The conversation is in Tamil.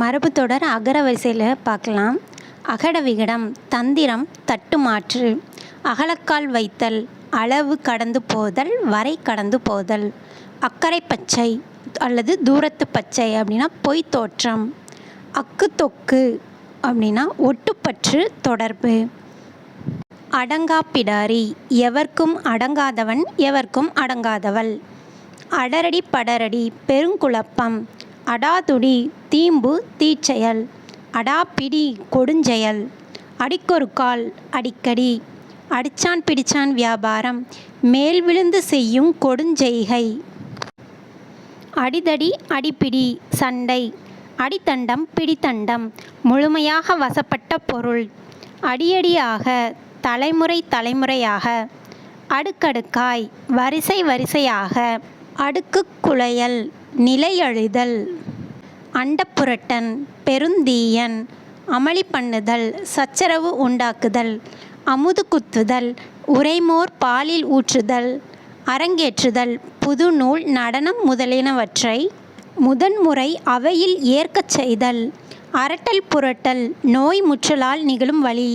மரபு தொடர் அகர வரிசையில் பார்க்கலாம். அகட விகடம் தந்திரம் தட்டுமாற்று அகலக்கால் வைத்தல் அளவு கடந்து போதல் வரை கடந்து போதல். அக்கறை பச்சை அல்லது தூரத்து பச்சை அப்படின்னா பொய் தோற்றம். அக்கு தொக்கு அப்படின்னா ஒட்டுப்பற்று தொடர்பு. அடங்கா பிடாரி எவர்க்கும் அடங்காதவன் எவர்க்கும் அடங்காதவள். அடரடி படரடி பெருங்குழப்பம் அடாதுடி தீம்பு தீச்செயல் அடாப்பிடி கொடுஞ்செயல் அடிக்கொரு கால் அடிக்கடி அடிச்சான் பிடிச்சான் வியாபாரம் மேல் விழுந்து செய்யும் கொடுஞ்செய்கை. அடிதடி அடிப்பிடி சண்டை அடித்தண்டம் பிடித்தண்டம் முழுமையாக வசப்பட்ட பொருள் அடியடியாக தலைமுறை தலைமுறையாக அடுக்கடுக்காய் வரிசை வரிசையாக அடுக்கு குளையல் நிலையழிதல். அண்டப்புரட்டன் பெருந்தீயன் அமளி பண்ணுதல் சச்சரவு உண்டாக்குதல் அமுது குத்துதல் உரைமோர் பாலில் ஊற்றுதல் அரங்கேற்றுதல் புதுநூல் நடனம் முதலியனவற்றை முதன்முறை அவையில் ஏற்கச் செய்தல் அரட்டல் புரட்டல் நோய் முற்றலால் நிகழும் வலி